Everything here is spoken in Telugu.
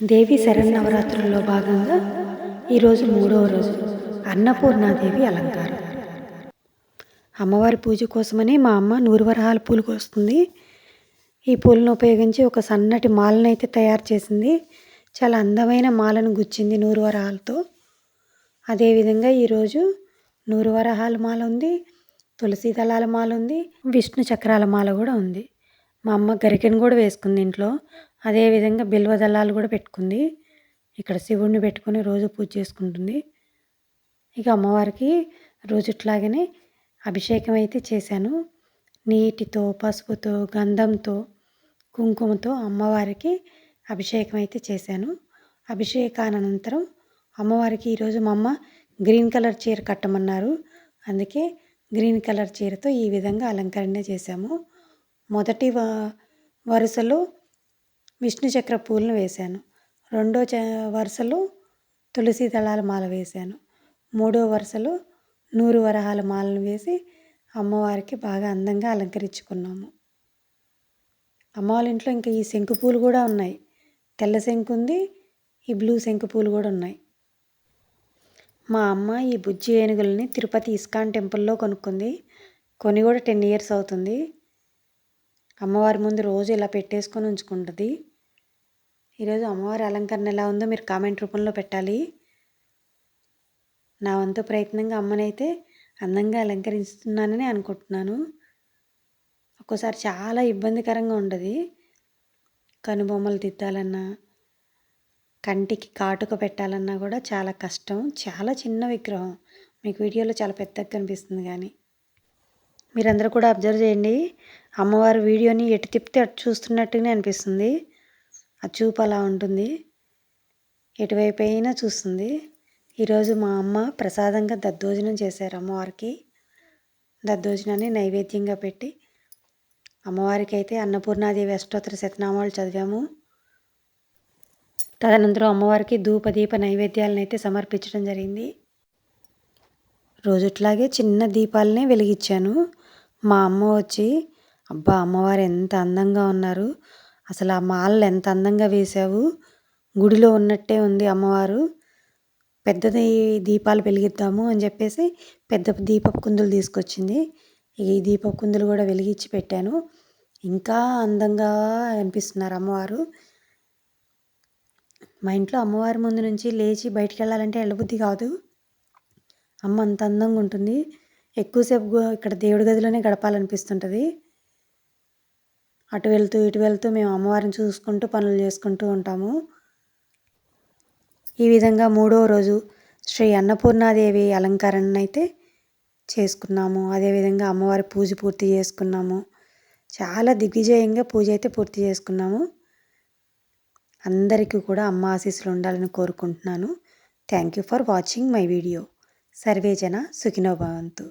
దేవి శరన్నవరాత్రుల్లో భాగంగా ఈరోజు మూడవ రోజు అన్నపూర్ణాదేవి అలంకారం. అమ్మవారి పూజ కోసమని మా అమ్మ నూరువరహాల పూలు కోస్తుంది. ఈ పూలను ఉపయోగించి ఒక సన్నటి మాలను అయితే తయారు చేసింది. చాలా అందమైన మాలను గుచ్చింది నూరువరహాలతో అదేవిధంగా ఈరోజు నూరువరహాల మాల ఉంది తులసి దళాల మాల ఉంది విష్ణు చక్రాల మాల కూడా ఉంది. మా అమ్మ గరికెను కూడా వేసుకుంది ఇంట్లో. అదేవిధంగా బిల్వ దళాలు కూడా పెట్టుకుంది. ఇక్కడ శివుడిని పెట్టుకొని రోజు పూజ చేసుకుంటుంది. ఇక అమ్మవారికి రోజు ఇట్లాగనే అభిషేకం అయితే చేశాను. నీటితో పసుపుతో గంధంతో కుంకుమతో అమ్మవారికి అభిషేకం అయితే చేశాను అభిషేకానంతరం అమ్మవారికి ఈరోజు మా అమ్మ గ్రీన్ కలర్ చీర కట్టమన్నారు. అందుకే గ్రీన్ కలర్ చీరతో ఈ విధంగా అలంకరణ చేశాము. మొదటి వరుసలో విష్ణు చక్ర పూలను వేశాను. రెండో చ వరుసలో తులసి దళాల మాల వేశాను. మూడో వరుసలో నూరు వరహాల మాలను వేసి అమ్మవారికి బాగా అందంగా అలంకరించుకున్నాము. అమ్మవారి ఇంట్లో ఇంకా ఈ శంకు పూలు కూడా ఉన్నాయి. తెల్ల శంకు ఉంది ఈ బ్లూ శంకు పూలు కూడా ఉన్నాయి. మా అమ్మ ఈ బుజ్జి ఏనుగులని తిరుపతి ఇస్కాన్ టెంపుల్లో కొనుక్కుంది. కొని కూడా టెన్ ఇయర్స్ అవుతుంది. అమ్మవారి ముందు రోజు ఇలా పెట్టేసుకొని ఉంచుకుంటుంది. ఈరోజు అమ్మవారి అలంకరణ ఎలా ఉందో మీరు కామెంట్ రూపంలో పెట్టాలి. నా వంతు ప్రయత్నంగా అమ్మనైతే అందంగా అలంకరిస్తున్నానని అనుకుంటున్నాను. ఒక్కోసారి చాలా ఇబ్బందికరంగా ఉండదు. కనుబొమ్మలు దిద్దాలన్నా కంటికి కాటుక పెట్టాలన్నా కూడా చాలా కష్టం. చాలా చిన్న విగ్రహం. మీకు వీడియోలో చాలా పెద్దగా కనిపిస్తుంది కానీ. మీరందరూ కూడా అబ్జర్వ్ చేయండి. అమ్మవారి వీడియోని ఎటు తిప్పితే అటు చూస్తున్నట్టుగానే అనిపిస్తుంది. ఆ చూపు అలా ఉంటుంది. ఎటువైపు అయినా చూస్తుంది. ఈరోజు మా అమ్మ ప్రసాదంగా దద్దోజనం చేశారు అమ్మవారికి. దద్దోజనాన్ని నైవేద్యంగా పెట్టి అమ్మవారికి అయితే అన్నపూర్ణాదేవి అష్టోత్తర శతనామాలు చదివాము. తదనంతరం అమ్మవారికి ధూప దీప నైవేద్యాలను అయితే సమర్పించడం జరిగింది. రోజుట్లాగే చిన్న దీపాలనే వెలిగించాను. మా అమ్మ వచ్చి అబ్బా అమ్మవారు ఎంత అందంగా ఉన్నారు. అసలు ఆ మాలలు ఎంత అందంగా వేశావు. గుడిలో ఉన్నట్టే ఉంది అమ్మవారు. పెద్దది దీపాలు వెలిగిద్దాము అని చెప్పేసి పెద్ద దీపపు కుందులు తీసుకొచ్చింది. ఈ దీపపు కుందులు కూడా వెలిగించి పెట్టాను. ఇంకా అందంగా అనిపిస్తున్నారు అమ్మవారు. మా ఇంట్లో అమ్మవారి ముందు నుంచి లేచి బయటికి వెళ్ళాలంటే వెళ్ళబుద్ధి కాదు. అమ్మ అంత అందంగా ఉంటుంది. ఎక్కువసేపు ఇక్కడ దేవుడి గదిలోనే గడపాలనిపిస్తుంటుంది. అటు వెళ్తూ ఇటు వెళ్తూ మేము అమ్మవారిని చూసుకుంటూ పనులు చేసుకుంటూ ఉంటాము. ఈ విధంగా మూడో రోజు శ్రీ అన్నపూర్ణాదేవి అలంకరణ అయితే చేసుకున్నాము అదేవిధంగా అమ్మవారి పూజ పూర్తి చేసుకున్నాము. చాలా దిగ్విజయంగా పూజ అయితే పూర్తి చేసుకున్నాము. అందరికీ కూడా అమ్మ ఆశీస్సులు ఉండాలని కోరుకుంటున్నాను. Thank you for watching my video. సర్వేజన సుఖినోభవంతు